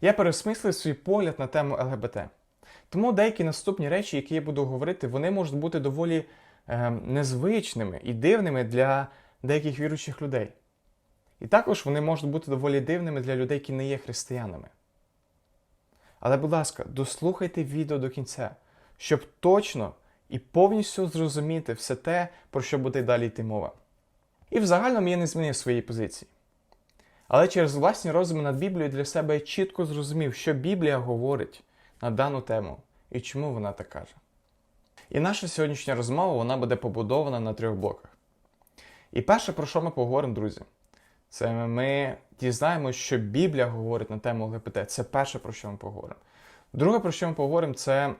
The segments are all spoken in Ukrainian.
я переосмислив свій погляд на тему ЛГБТ. Тому деякі наступні речі, які я буду говорити, вони можуть бути доволі е, незвичними і дивними для деяких віруючих людей. І також вони можуть бути доволі дивними для людей, які не є християнами. Але, будь ласка, дослухайте відео до кінця, щоб точно і повністю зрозуміти все те, про що буде далі йти мова. І в загальному я не змінив своєї позиції. Але через власні роздуми над Біблією для себе я чітко зрозумів, що Біблія говорить на дану тему і чому вона так каже. І наша сьогоднішня розмова вона буде побудована на трьох блоках. І перше, про що ми поговоримо, друзі, це ми дізнаємося, що Біблія говорить на тему ЛГБТ. Це перше, про що ми поговоримо. Друге, про що ми поговоримо, це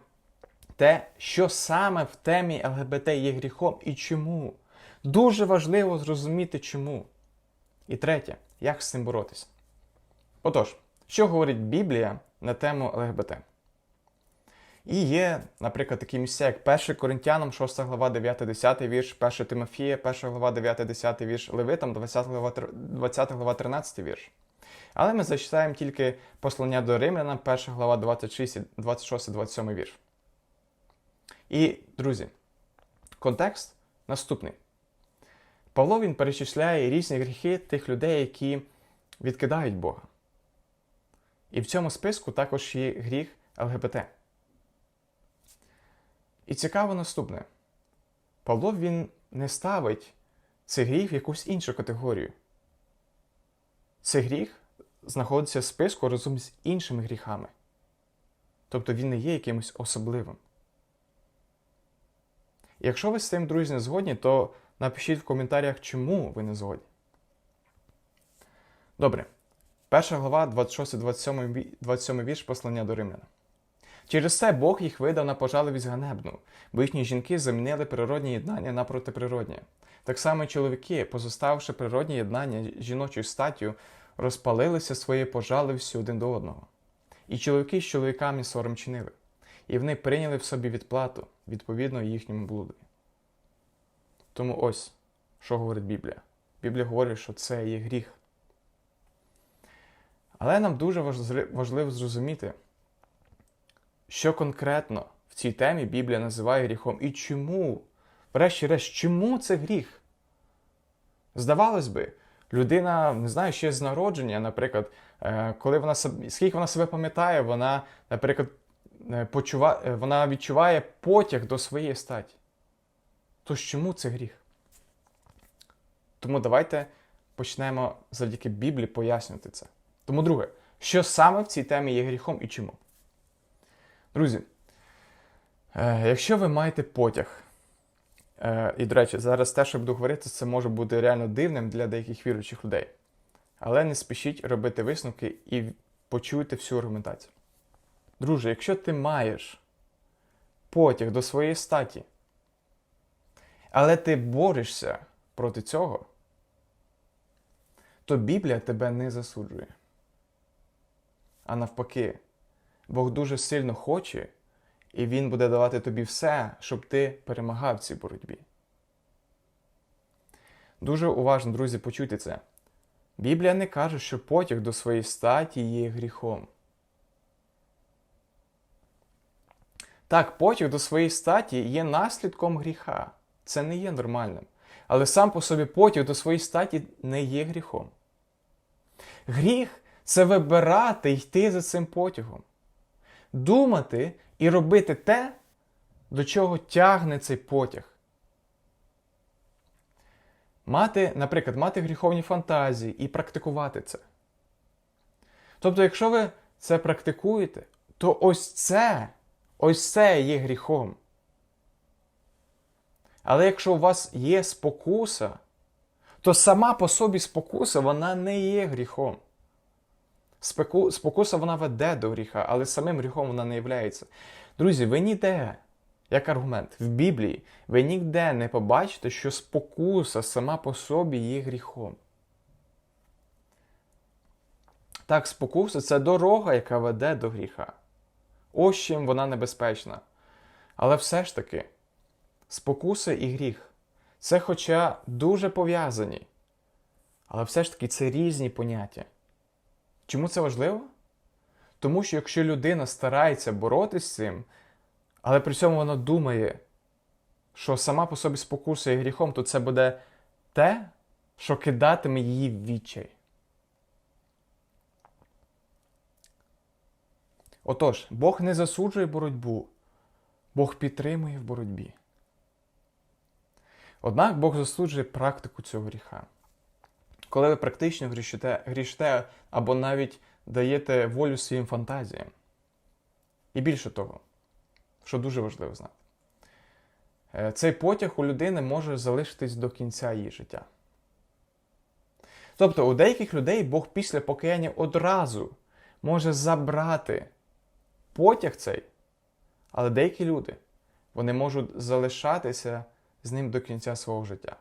те, що саме в темі ЛГБТ є гріхом і чому. Дуже важливо зрозуміти чому. І третє, як з цим боротися. Отож, що говорить Біблія на тему ЛГБТ? І є, наприклад, такі місця, як 1 Коринтянам, 6 глава, 9-10 вірш, 1 Тимофія, 1 глава, 9-10 вірш, Левитам, 20 глава, 20 глава, 13 вірш. Але ми зачитаємо тільки послання до Римлянам, 1 глава, 26, 26, 27 вірш. І, друзі, контекст наступний. Павло він перечисляє різні гріхи тих людей, які відкидають Бога. І в цьому списку також є гріх ЛГБТ. І цікаво наступне. Павло він не ставить цей гріх в якусь іншу категорію. Цей гріх знаходиться в списку разом з іншими гріхами. Тобто він не є якимось особливим. Якщо ви з цим, друзі, не згодні, то напишіть в коментарях, чому ви не згодні. Добре. Перша глава, 26-27 вірш послання до римляна. Через це Бог їх видав на пожаливість ганебну, бо їхні жінки замінили природні єднання на протиприродні. Так само чоловіки, позоставивши природні єднання жіночою статтю, розпалилися своєю пожаливістю один до одного. І чоловіки з чоловіками сором чинили, і вони прийняли в собі відплату відповідно їхньому блудові. Тому ось, що говорить Біблія. Біблія говорить, що це є гріх. Але нам дуже важливо зрозуміти, що конкретно в цій темі Біблія називає гріхом і чому, врешті-решт, чому це гріх? Здавалось би, людина, не знаю, ще з народження, наприклад, е, коли вона скільки вона себе пам'ятає, вона, наприклад, почуває, вона відчуває потяг до своєї статі. Тож чому це гріх? Тому давайте почнемо завдяки Біблії пояснювати це. Тому, друге, що саме в цій темі є гріхом і чому? Друзі, е, якщо ви маєте потяг, е, і, до речі, зараз те, що буду говорити, це може бути реально дивним для деяких віруючих людей. Але не спішіть робити висновки і почуйте всю аргументацію. Друже, якщо ти маєш потяг до своєї статі, але ти борешся проти цього, то Біблія тебе не засуджує. А навпаки, Бог дуже сильно хоче, і Він буде давати тобі все, щоб ти перемагав цій боротьбі. Дуже уважно, друзі, почуйте це. Біблія не каже, що потяг до своєї статі є гріхом. Так, потяг до своєї статі є наслідком гріха. Це не є нормальним. Але сам по собі потяг до своєї статі не є гріхом. Гріх це вибирати йти за цим потягом. Думати і робити те, до чого тягне цей потяг. Мати, наприклад, мати гріховні фантазії і практикувати це. Тобто, якщо ви це практикуєте, то ось це, ось це є гріхом. Але якщо у вас є спокуса, то сама по собі спокуса вона не є гріхом. Спеку... Спокуса вона веде до гріха, але самим гріхом вона не являється. Друзі, ви ніде, як аргумент, в Біблії, ви ніде не побачите, що спокуса сама по собі є гріхом. Так, спокуса це дорога, яка веде до гріха. Ось чим вона небезпечна. Але все ж таки, спокуса і гріх це хоча дуже пов'язані, але все ж таки це різні поняття. Чому це важливо? Тому що якщо людина старається боротися з цим, але при цьому вона думає, що сама по собі спокуса є гріхом, то це буде те, що кидатиме її в відчай. Отож, Бог не засуджує боротьбу, Бог підтримує в боротьбі. Однак Бог засуджує практику цього гріха. Коли ви практично грішите, грішите або навіть даєте волю своїм фантазіям. І більше того, що дуже важливо знати, е, цей потяг у людини може залишитись до кінця її життя. Тобто у деяких людей Бог після покаяння одразу може забрати потяг цей, але деякі люди вони можуть залишатися з ним до кінця свого життя.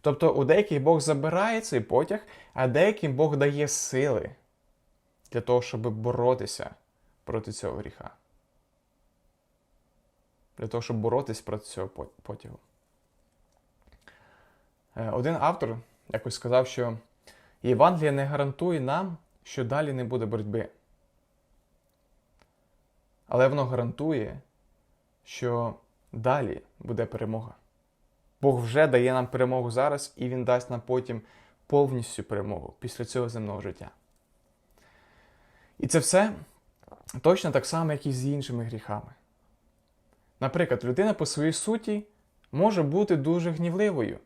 Тобто у деяких Бог забирає цей потяг, а деяким Бог дає сили для того, щоб боротися проти цього гріха. Для того, щоб боротися проти цього потягу. Е, один автор якось сказав, що Євангелія не гарантує нам, що далі не буде боротьби. Але воно гарантує, що далі буде перемога. Бог вже дає нам перемогу зараз, і Він дасть нам потім повністю перемогу після цього земного життя. І це все точно так само, як і з іншими гріхами. Наприклад, людина по своїй суті може бути дуже гнівливою.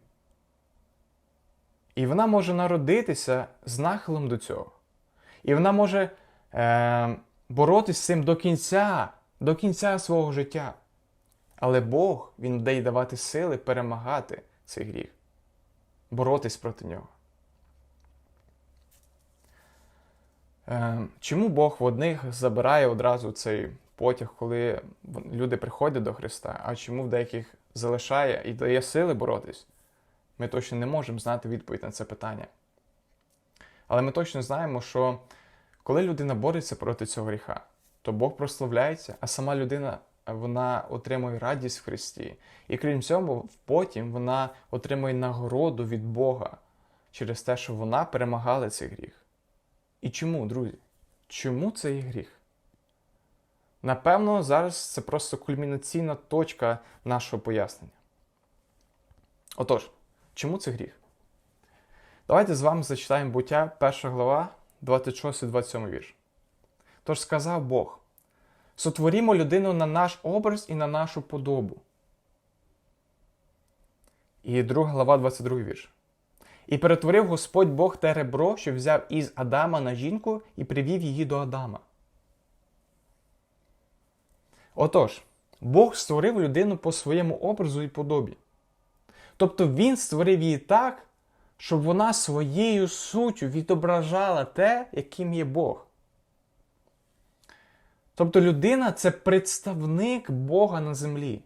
І вона може народитися з нахилом до цього. І вона може е, боротися з цим до кінця, до кінця свого життя. Але Бог Він дає давати сили перемагати цей гріх, боротись проти нього. Е, чому Бог в одних забирає одразу цей потяг, коли люди приходять до Христа, а чому в деяких залишає і дає сили боротись? Ми точно не можемо знати відповідь на це питання. Але ми точно знаємо, що коли людина бореться проти цього гріха, то Бог прославляється, а сама людина вона отримує радість в Христі. І крім цього, потім вона отримує нагороду від Бога через те, що вона перемагала цей гріх. І чому, друзі? Чому цей гріх? Напевно, зараз це просто кульмінаційна точка нашого пояснення. Отож, чому це гріх? Давайте з вами зачитаємо буття 1 глава, 26-27 вірш. Тож сказав Бог. Сотворімо людину на наш образ і на нашу подобу. І друга глава, 22 вірш. І перетворив Господь Бог те ребро, що взяв із Адама на жінку і привів її до Адама. Отож, Бог створив людину по своєму образу і подобі. Тобто Він створив її так, щоб вона своєю суттю відображала те, яким є Бог. Тобто людина це представник Бога на землі.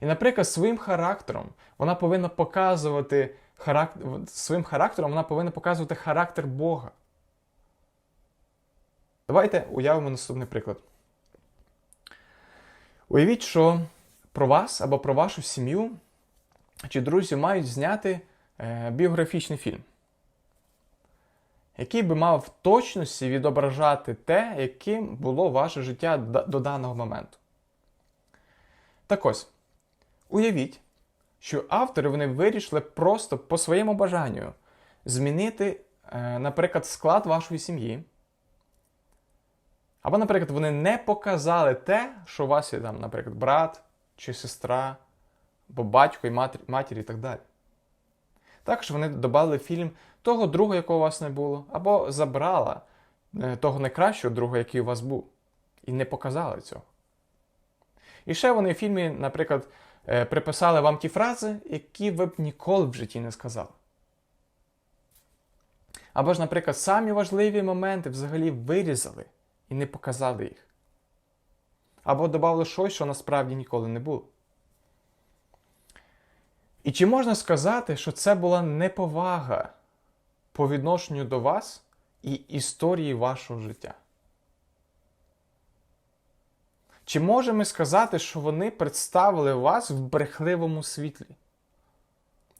І, наприклад, своїм характером вона повинна показувати характер, своїм характером вона повинна показувати характер Бога. Давайте уявимо наступний приклад. Уявіть, що про вас або про вашу сім'ю чи друзів мають зняти е, біографічний фільм який би мав в точності відображати те, яким було ваше життя до даного моменту. Так ось, уявіть, що автори вони вирішили просто по своєму бажанню змінити, е, наприклад, склад вашої сім'ї. Або, наприклад, вони не показали те, що у вас є там, наприклад, брат чи сестра, або батько і матір, матір і так далі. Також вони додали фільм того друга, якого у вас не було, або забрала е, того найкращого друга, який у вас був, і не показали цього. І ще вони в фільмі, наприклад, е, приписали вам ті фрази, які ви б ніколи в житті не сказали. Або ж, наприклад, самі важливі моменти взагалі вирізали і не показали їх. Або додали щось, що насправді ніколи не було. І чи можна сказати, що це була неповага по відношенню до вас і історії вашого життя? Чи можемо сказати, що вони представили вас в брехливому світлі?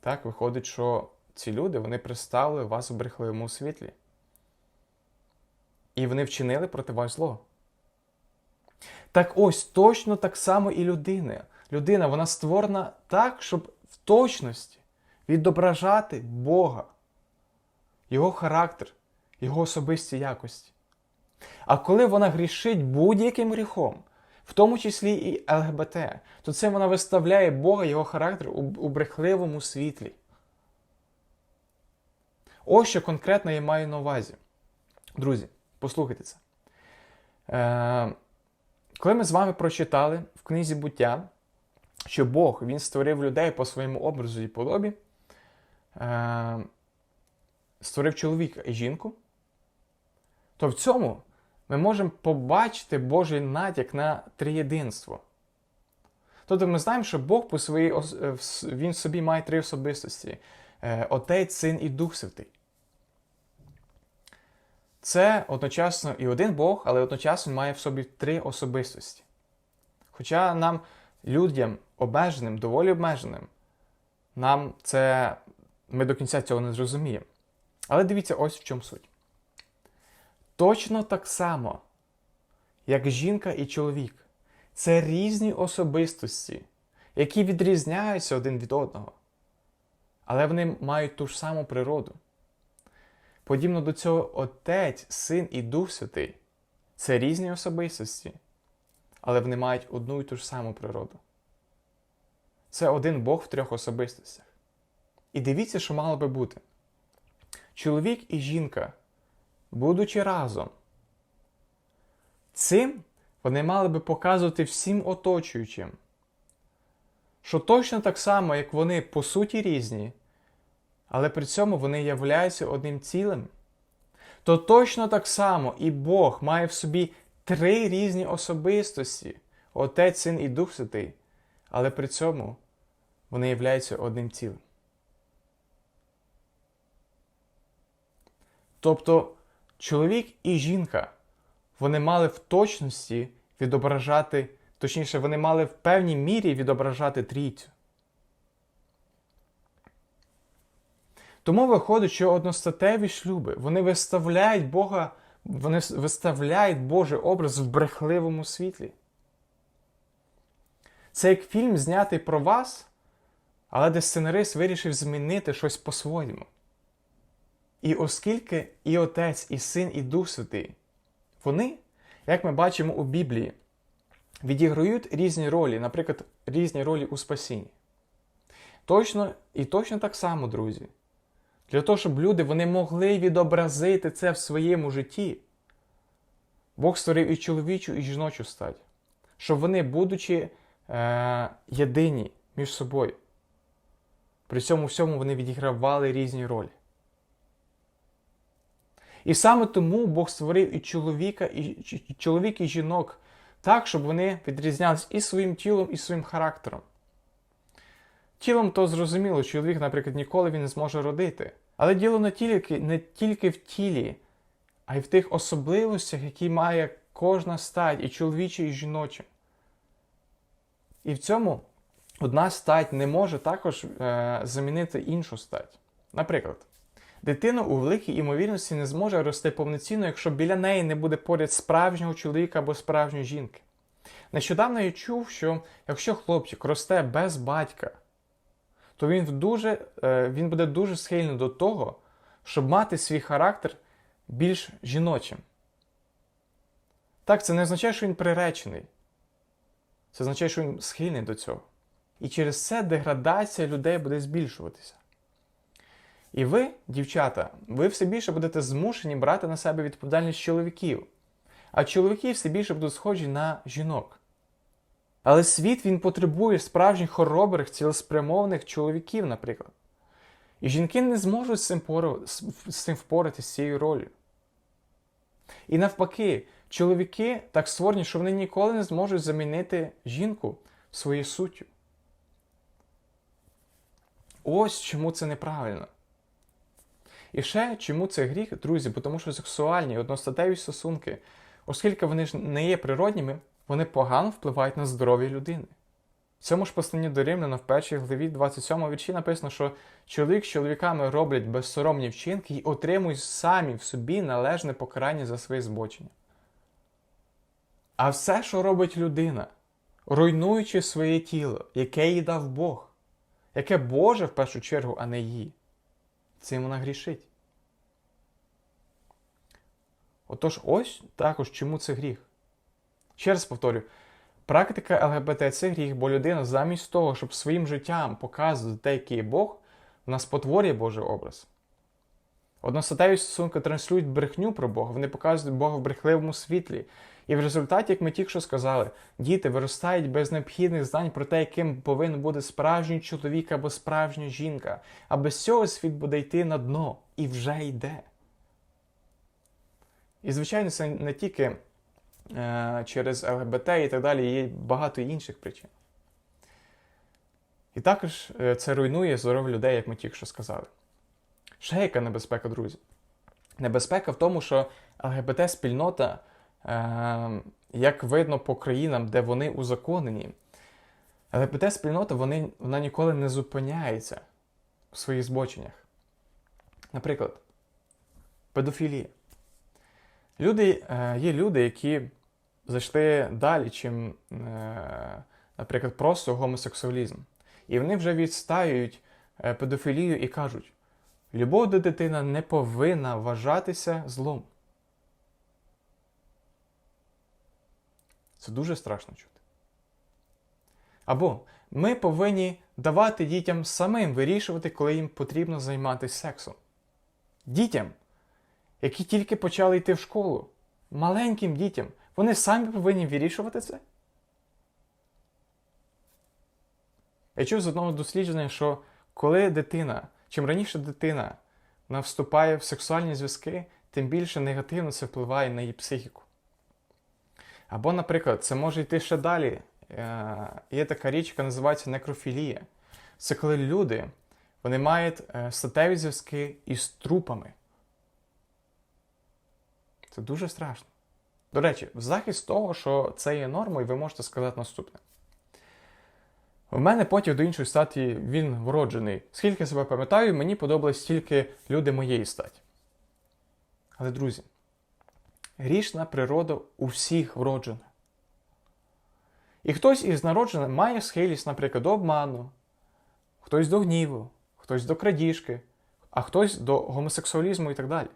Так, виходить, що ці люди вони представили вас в брехливому світлі. і вони вчинили проти вас зло. Так ось точно так само і людина. Людина вона створена так, щоб в точності відображати Бога, Його характер, Його особисті якості. А коли вона грішить будь-яким гріхом, в тому числі і ЛГБТ, то це вона виставляє Бога, його характер у, брехливому світлі. Ось що конкретно я маю на увазі. Друзі, послухайте це. Е, коли ми з вами прочитали в книзі буття, що Бог Він створив людей по своєму образу і подобі, е, створив чоловіка і жінку, то в цьому ми можемо побачити Божий натяк на триєдинство. Тобто ми знаємо, що Бог по своїй е, він собі має три особистості: Е, Отець, Син і Дух Святий. Це одночасно і один Бог, але одночасно має в собі три особистості. Хоча нам, людям обмеженим, доволі обмеженим, нам це ми до кінця цього не зрозуміємо. Але дивіться, ось в чому суть. Точно так само, як жінка і чоловік, це різні особистості, які відрізняються один від одного, але вони мають ту ж саму природу. Подібно до цього Отець, Син і Дух Святий це різні особистості, але вони мають одну і ту ж саму природу. Це один Бог в трьох особистостях. І дивіться, що мало би бути. Чоловік і жінка, будучи разом, цим вони мали би показувати всім оточуючим, що точно так само, як вони по суті різні, але при цьому вони являються одним цілим, то точно так само і Бог має в собі три різні особистості Отець, Син і Дух Святий, але при цьому вони являються одним цілим. Тобто чоловік і жінка вони мали в точності відображати, точніше, вони мали в певній мірі відображати трійцю. Тому виходить, що одностатеві шлюби вони виставляють Бога, вони виставляють Божий образ в брехливому світлі. Це як фільм знятий про вас, але де сценарист вирішив змінити щось по-своєму. І оскільки і Отець, і Син, і Дух Святий, вони, як ми бачимо у Біблії, відіграють різні ролі, наприклад, різні ролі у спасінні. Точно і точно так само, друзі. Для того, щоб люди вони могли відобразити це в своєму житті, Бог створив і чоловічу, і жіночу стать, щоб вони, будучи е, єдині між собою, при цьому всьому вони відігравали різні ролі. І саме тому Бог створив і чоловіка, і, і чоловік, і жінок так, щоб вони відрізнялись і своїм тілом, і своїм характером. Тілом то зрозуміло, чоловік, наприклад, ніколи він не зможе родити. Але діло не тільки, не тільки в тілі, а й в тих особливостях, які має кожна стать, і чоловіча, і жіноча. І в цьому одна стать не може також е, замінити іншу стать. Наприклад, дитина у великій імовірності не зможе рости повноцінно, якщо біля неї не буде поряд справжнього чоловіка або справжньої жінки. Нещодавно я чув, що якщо хлопчик росте без батька, то він дуже, е, він буде дуже схильний до того, щоб мати свій характер більш жіночим. Так, це не означає, що він приречений. Це означає, що він схильний до цього. І через це деградація людей буде збільшуватися. І ви, дівчата, ви все більше будете змушені брати на себе відповідальність чоловіків, а чоловіки все більше будуть схожі на жінок. Але світ він потребує справжніх хоробрих, цілеспрямованих чоловіків, наприклад. І жінки не зможуть з цим, впоратися з цією ролью. І навпаки, чоловіки так створені, що вони ніколи не зможуть замінити жінку своєю суттю. Ось чому це неправильно. І ще чому це гріх, друзі, тому що сексуальні одностатеві стосунки, оскільки вони ж не є природніми, вони погано впливають на здоров'я людини. В цьому ж посланні до Римляна в першій главі 27 вірші написано, що чоловік з чоловіками роблять безсоромні вчинки і отримують самі в собі належне покарання за свої збочення. А все, що робить людина, руйнуючи своє тіло, яке їй дав Бог, яке Боже в першу чергу, а не її, цим вона грішить. Отож, ось також чому це гріх. Ще раз повторю, практика ЛГБТ це гріх, бо людина замість того, щоб своїм життям показувати те, який є Бог, вона спотворює Божий образ. Одностатеві стосунки транслюють брехню про Бога, вони показують Бога в брехливому світлі. І в результаті, як ми тільки що сказали, діти виростають без необхідних знань про те, яким повинен бути справжній чоловік або справжня жінка. А без цього світ буде йти на дно і вже йде. І, звичайно, це не тільки е, через ЛГБТ і так далі, є багато інших причин. І також е, це руйнує здоров'я людей, як ми тільки що сказали. Ще яка небезпека, друзі? Небезпека в тому, що ЛГБТ-спільнота, як видно по країнам, де вони узаконені, ЛГБТ-спільнота вони, вона ніколи не зупиняється в своїх збоченнях. Наприклад, педофілія. Люди, е, є люди, які зайшли далі, чим, е, наприклад, просто гомосексуалізм. І вони вже відстаюють е, педофілію і кажуть: любов до дитини не повинна вважатися злом. Це дуже страшно чути. Або ми повинні давати дітям самим вирішувати, коли їм потрібно займатися сексом. Дітям, які тільки почали йти в школу, маленьким дітям, вони самі повинні вирішувати це. Я чув з одного дослідження, що коли дитина, чим раніше дитина вона вступає в сексуальні зв'язки, тим більше негативно це впливає на її психіку. Або, наприклад, це може йти ще далі. Е, Є така річ, яка називається некрофілія. Це коли люди вони мають е, статеві зв'язки із трупами. Це дуже страшно. До речі, в захист того, що це є нормою, ви можете сказати наступне. У мене потяг до іншої статі він вроджений. Скільки себе пам'ятаю, мені подобались тільки люди моєї статі. Але, друзі, грішна природа у всіх вроджена. І хтось із народжених має схилість, наприклад, до обману, хтось до гніву, хтось до крадіжки, а хтось до гомосексуалізму і так далі.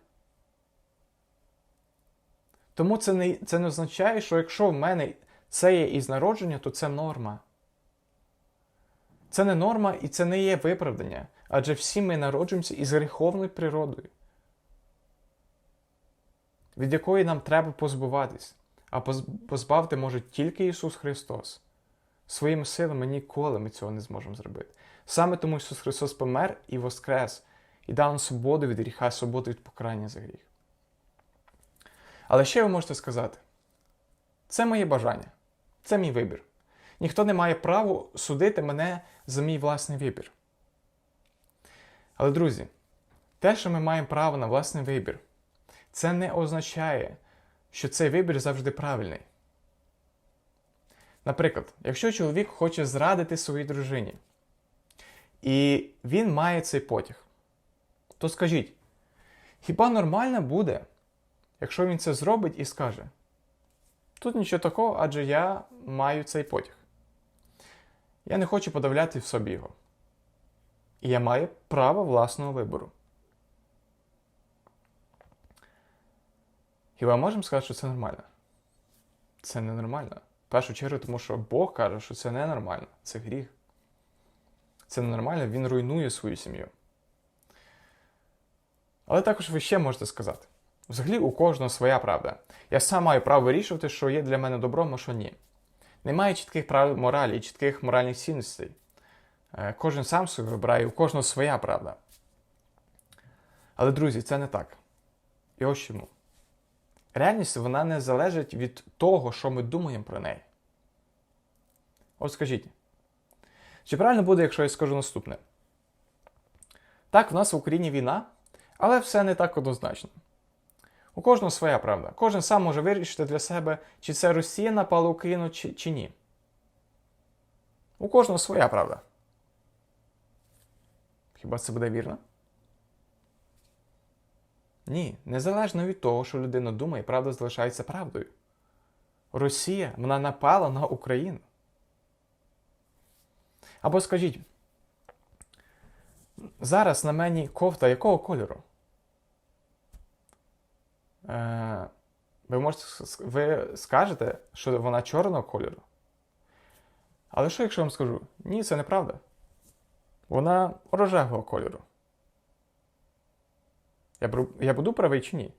Тому це не, це не означає, що якщо в мене це є із народження, то це норма. Це не норма і це не є виправдання, адже всі ми народжуємося із гріховною природою, від якої нам треба позбуватись, а позбавити може тільки Ісус Христос. Своїми силами ніколи ми цього не зможемо зробити. Саме тому Ісус Христос помер і воскрес, і дав нам свободу від гріха, свободу від покарання за гріх. Але ще ви можете сказати: це моє бажання, це мій вибір. Ніхто не має права судити мене за мій власний вибір. Але, друзі, те, що ми маємо право на власний вибір, це не означає, що цей вибір завжди правильний. Наприклад, якщо чоловік хоче зрадити своїй дружині, і він має цей потяг, то скажіть, хіба нормально буде, якщо він це зробить і скаже: тут нічого такого, адже я маю цей потяг. Я не хочу подавляти в собі його. І я маю право власного вибору. Хіба можемо сказати, що це нормально? Це ненормально. В першу чергу, тому що Бог каже, що це ненормально, це гріх. Це ненормально, він руйнує свою сім'ю. Але також ви ще можете сказати: взагалі у кожного своя правда. Я сам маю право вирішувати, що є для мене добром, а що ні. Немає чітких правил моралі, чітких моральних цінностей. Е, кожен сам собі вибирає, у кожного своя правда. Але, друзі, це не так. І ось чому. Реальність вона не залежить від того, що ми думаємо про неї. От скажіть, чи правильно буде, якщо я скажу наступне? Так, в нас в Україні війна, але все не так однозначно. У кожного своя правда. Кожен сам може вирішити для себе, чи це Росія напала Україну, чи, чи ні. У кожного своя правда. Хіба це буде вірно? Ні, незалежно від того, що людина думає, правда залишається правдою. Росія вона напала на Україну. Або скажіть, зараз на мені кофта якого кольору? Е, ви можете ви скажете, що вона чорного кольору. Але що, якщо я вам скажу? Ні, це неправда. Вона рожевого кольору. Я, я буду правий чи ні?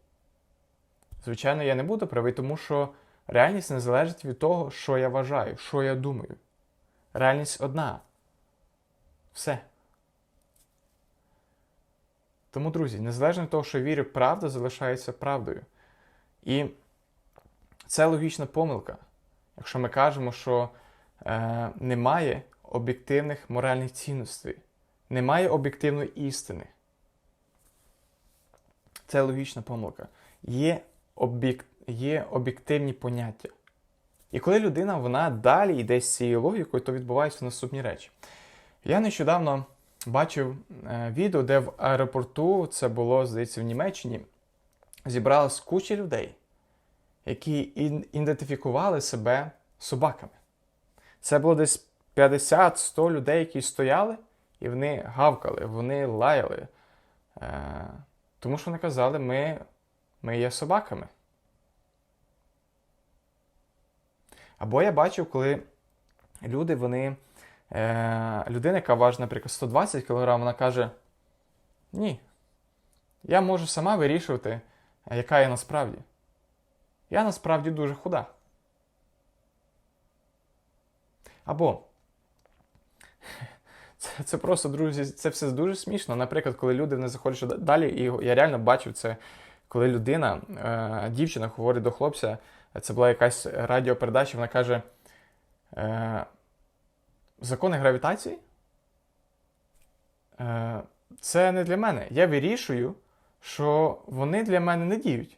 Звичайно, я не буду правий, тому що реальність не залежить від того, що я вважаю, що я думаю. Реальність одна. Все. Тому, друзі, незалежно від того, що вірю, правда залишається правдою. І це логічна помилка, якщо ми кажемо, що е, немає об'єктивних моральних цінностей, немає об'єктивної істини. Це логічна помилка. Є, об'єк... Є об'єктивні поняття. І коли людина вона далі йде з цією логікою, то відбуваються наступні речі. Я нещодавно бачив е, відео, де в аеропорту, це було, здається, в Німеччині, зібралась куча людей, які ідентифікували себе собаками. Це було десь 50-100 людей, які стояли, і вони гавкали, вони лаяли. Тому що вони казали, ми, ми є собаками. Або я бачив, коли люди, вони. Е, людина, яка важить, наприклад, 120 кг, вона каже: Ні, я можу сама вирішувати, е, яка я насправді. Я насправді дуже худа. Або це, це просто, друзі, це все дуже смішно. Наприклад, коли люди не заходять далі, і я реально бачив це, коли людина, е, дівчина говорить до хлопця, це була якась радіопередача, вона каже: е, закони гравітації е, це не для мене. Я вирішую, що вони для мене не діють.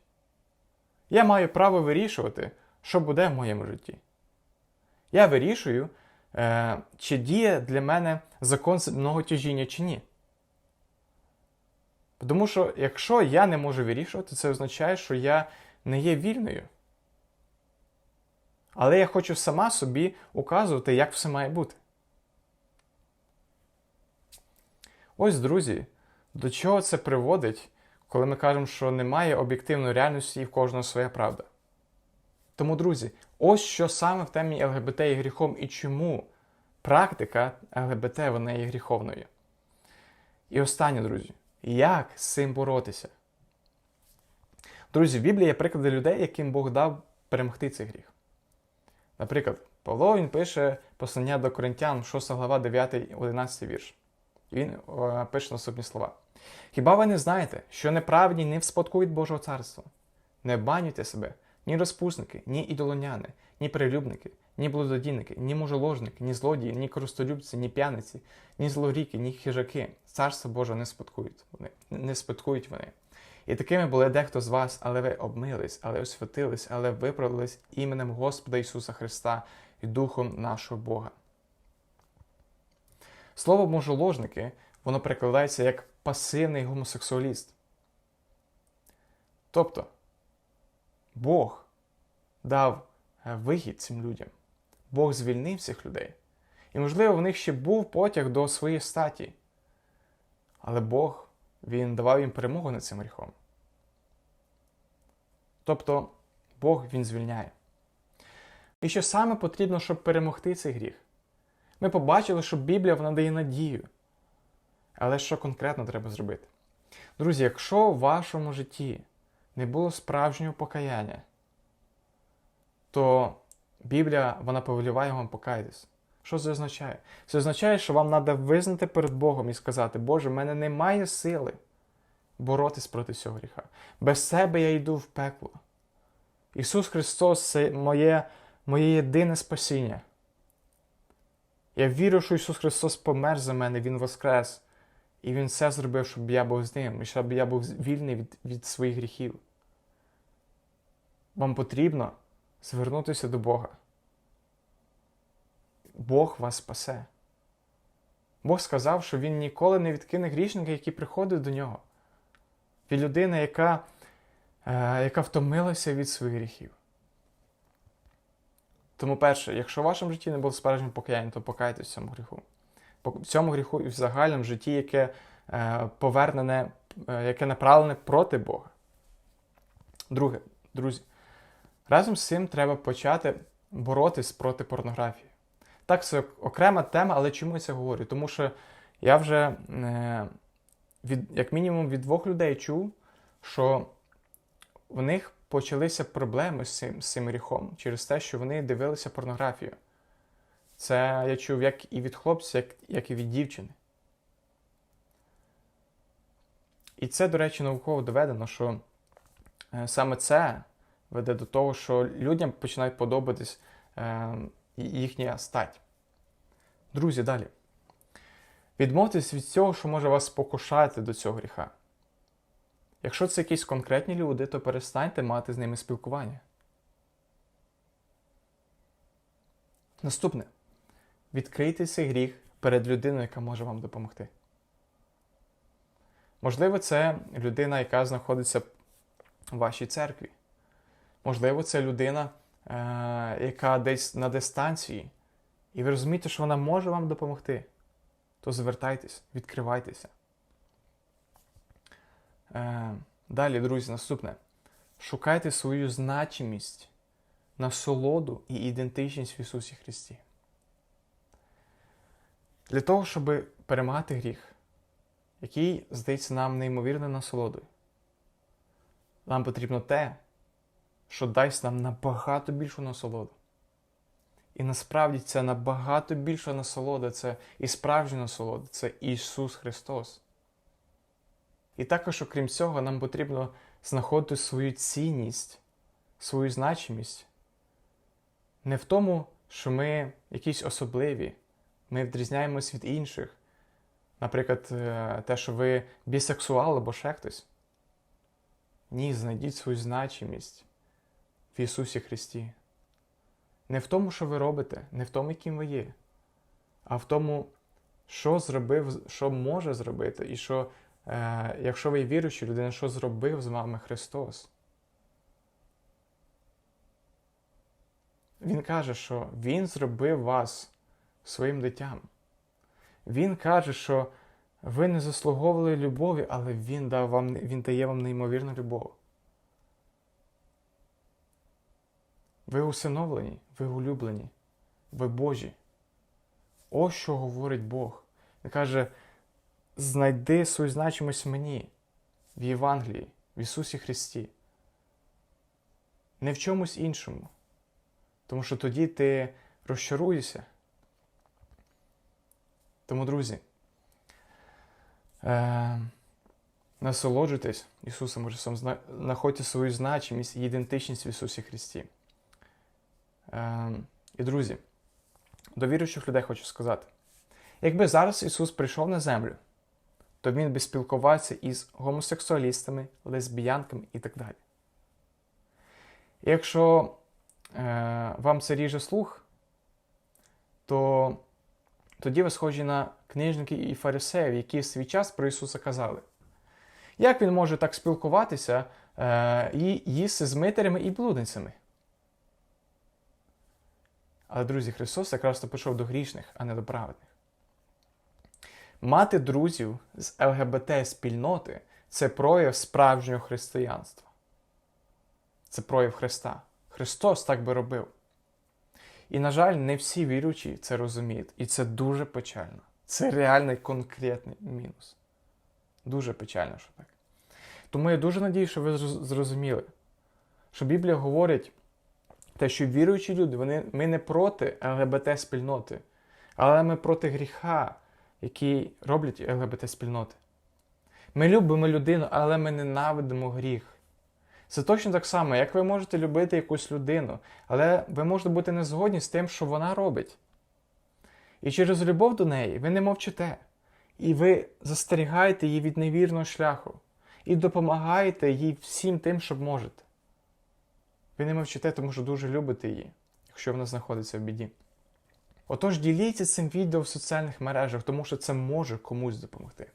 Я маю право вирішувати, що буде в моєму житті. Я вирішую, е, чи діє для мене закон земного тяжіння чи ні. Тому що якщо я не можу вирішувати, це означає, що я не є вільною. Але я хочу сама собі указувати, як все має бути. Ось, друзі, до чого це приводить, коли ми кажемо, що немає об'єктивної реальності і в кожного своя правда. Тому, друзі, ось що саме в темі ЛГБТ є гріхом і чому практика ЛГБТ вона є гріховною. І останнє, друзі, як з цим боротися? Друзі, в Біблії є приклади людей, яким Бог дав перемогти цей гріх. Наприклад, Павло він пише послання до Коринтян, 6 глава, 9, 11 вірш. І він е, пише наступні слова. Хіба ви не знаєте, що неправедні не вспадкують Божого царства? Не обманюйте себе, ні розпусники, ні ідолоняни, ні перелюбники, ні блудодійники, ні мужеложники, ні злодії, ні користолюбці, ні п'яниці, ні злоріки, ні хижаки. Царство Боже не спадкують вони, не спадкують вони. І такими були дехто з вас, але ви обмились, але освятились, але виправились іменем Господа Ісуса Христа і Духом нашого Бога. Слово мужеложники, воно перекладається як пасивний гомосексуаліст. Тобто, Бог дав е, вихід цим людям. Бог звільнив цих людей. І, можливо, в них ще був потяг до своєї статі. Але Бог Він давав їм перемогу над цим гріхом. Тобто, Бог Він звільняє. І що саме потрібно, щоб перемогти цей гріх? Ми побачили, що Біблія вона дає надію. Але що конкретно треба зробити? Друзі, якщо в вашому житті не було справжнього покаяння, то Біблія вона повеліває вам покаятись. Що це означає? Це означає, що вам треба визнати перед Богом і сказати, Боже, в мене немає сили боротись проти цього гріха. Без себе я йду в пекло. Ісус Христос це моє, моє єдине спасіння. Я вірю, що Ісус Христос помер за мене, Він воскрес. І Він все зробив, щоб я був з ним, і щоб я був вільний від, від своїх гріхів. Вам потрібно звернутися до Бога. Бог вас спасе. Бог сказав, що Він ніколи не відкине грішника, який приходить до нього. Він людина, яка, е, яка втомилася від своїх гріхів. Тому, перше, якщо в вашому житті не було справжнього покаяння, то покайтесь в цьому гріху. По- цьому гріху і в загальному житті, яке е, повернене, е, яке направлене проти Бога. Друге, друзі, разом з цим треба почати боротись проти порнографії. Так, це окрема тема, але чому я це говорю? Тому що я вже е, від, як мінімум від двох людей чув, що в них почалися проблеми з цим, з цим гріхом через те, що вони дивилися порнографію. Це я чув як і від хлопця, як, як і від дівчини. І це, до речі, науково доведено, що е, саме це веде до того, що людям починають подобатись е, їхня стать. Друзі, далі. Відмовтесь від цього, що може вас спокушати до цього гріха. Якщо це якісь конкретні люди, то перестаньте мати з ними спілкування. Наступне. Відкрийте цей гріх перед людиною, яка може вам допомогти. Можливо, це людина, яка знаходиться в вашій церкві. Можливо, це людина, е, яка десь на дистанції, і ви розумієте, що вона може вам допомогти. То звертайтесь, відкривайтеся. Е, далі, друзі, наступне. Шукайте свою значимість, насолоду і ідентичність в Ісусі Христі. Для того, щоб перемагати гріх, який здається нам неймовірною насолодою, нам потрібно те, що дасть нам набагато більшу насолоду. І насправді це набагато більша насолода, це і справжня насолода, це Ісус Христос. І також, окрім цього, нам потрібно знаходити свою цінність, свою значимість не в тому, що ми якісь особливі, ми відрізняємось від інших. Наприклад, е, те, що ви бісексуал або ще хтось. Ні, знайдіть свою значимість в Ісусі Христі. Не в тому, що ви робите, не в тому, яким ви є, а в тому, що зробив, що може зробити, і що, е, якщо ви віруючі людина, що зробив з вами Христос. Він каже, що Він зробив вас своїм дитям. Він каже, що ви не заслуговували любові, але Він дав вам, Він дає вам неймовірну любов. Ви усиновлені, ви улюблені, ви Божі. Ось що говорить Бог. Він каже: знайди свою значимость мені, в Євангелії, в Ісусі Христі. Не в чомусь іншому. Тому що тоді ти розчаруєшся. Тому, друзі, е, насолоджуйтесь Ісусом Христом, знаходьте свою значимість і ідентичність в Ісусі Христі. Е, і, друзі, до віруючих людей хочу сказати: якби зараз Ісус прийшов на землю, то Він би спілкувався із гомосексуалістами, лесбіянками і так далі. Якщо е, вам це ріже слух, то тоді ви схожі на книжників і фарисеїв, які в свій час про Ісуса казали. Як він може так спілкуватися е, і їсти з митерями і блудницями? Але, друзі, Христос якраз то пішов до грішних, а не до праведних. Мати друзів з ЛГБТ-спільноти це прояв справжнього християнства. Це прояв Христа. Христос так би робив. І, на жаль, не всі віруючі це розуміють. І це дуже печально. Це реальний конкретний мінус. Дуже печально, що так. Тому я дуже надію, що ви зрозуміли, що Біблія говорить те, що віруючі люди, вони, ми не проти ЛГБТ-спільноти, але ми проти гріха, який роблять ЛГБТ-спільноти. Ми любимо людину, але ми ненавидимо гріх. Це точно так само, як ви можете любити якусь людину, але ви можете бути не згодні з тим, що вона робить. І через любов до неї ви не мовчите. І ви застерігаєте її від невірного шляху. І допомагаєте їй всім тим, що можете. Ви не мовчите, тому що дуже любите її, якщо вона знаходиться в біді. Отож, діліться цим відео в соціальних мережах, тому що це може комусь допомогти.